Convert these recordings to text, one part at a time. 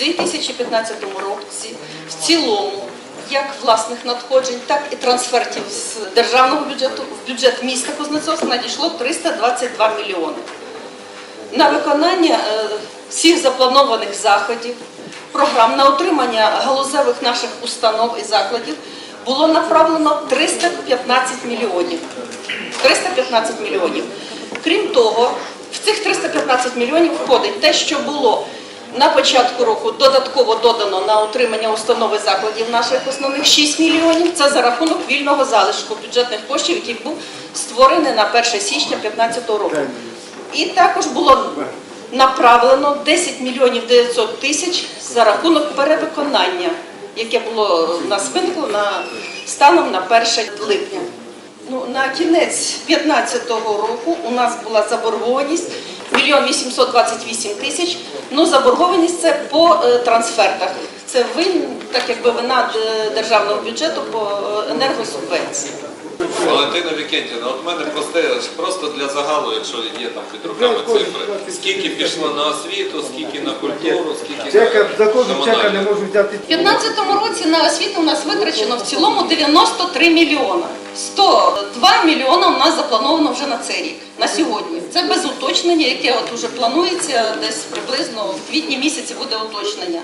2015 році в цілому як власних надходжень, так і трансфертів з державного бюджету в бюджет міста Кузнецовськ надійшло 322 мільйони. На виконання е, всіх запланованих заходів, програм на утримання галузевих наших установ і закладів було направлено 315 мільйонів. 315 мільйонів. Крім того, в цих 315 мільйонів входить те, що було на початку року додатково додано на утримання установи закладів наших основних 6 мільйонів. Це за рахунок вільного залишку бюджетних коштів, який був створений на 1 січня 2015 року. І також було направлено 10 мільйонів 900 тисяч за рахунок перевиконання, яке було в нас виникло на станом на 1 липня. Ну, на кінець 2015 року у нас була заборгованість 1 828 тисяч. Ну, заборгованість це по е, трансфертах. Це вин, так якби вина державного бюджету по е, енергосубвенції. Валентина Вікентівна, от в мене просте, просто для загалу, якщо є там під руками цифри. Скільки пішло на освіту, скільки на культуру, скільки Чека, за кожного комунальне? чека не можу взяти. У 2015 році на освіту у нас витрачено в цілому 93 мільйона. 102 мільйона у нас заплановано вже на цей рік, на сьогодні. Це без уточнення, яке от уже планується, десь приблизно в квітні місяці буде уточнення.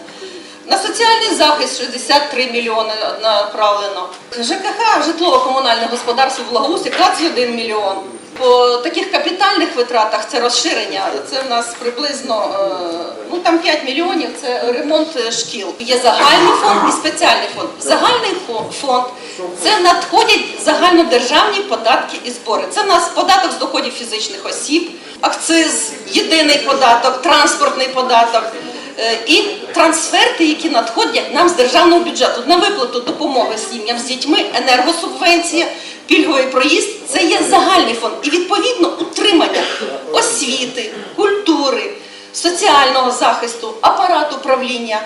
На соціальний захист 63 мільйони направлено. ЖКХ, житлово-комунальне господарство в Лагусі 21 мільйон. По таких капітальних витратах це розширення. Це в нас приблизно е, ну там 5 мільйонів. Це ремонт шкіл. Є загальний фонд і спеціальний фонд. Загальний фонд це надходять загальнодержавні податки і збори. Це в нас податок з доходів фізичних осіб, акциз, єдиний податок, транспортний податок. Е, І трансферти, які надходять нам з державного бюджету на виплату допомоги сім'ям з дітьми, енергосубвенція, пільговий проїзд це є загальний фонд. І відповідно утримання освіти, культури, соціального захисту, апарат управління,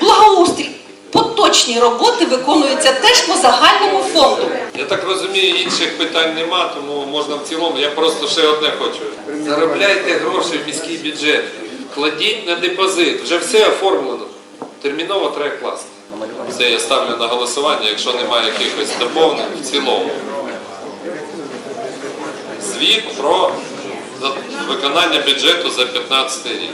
благоустрій. Поточні роботи виконуються теж по загальному фонду. Я так розумію, інших питань нема, тому можна в цілому. Я просто ще одне хочу. Заробляйте гроші в міський бюджет, кладіть на депозит, вже все оформлено. Терміново треба класти. Все, я ставлю на голосування, якщо немає якихось доповнень в цілому. Звіт про виконання бюджету за 15 рік.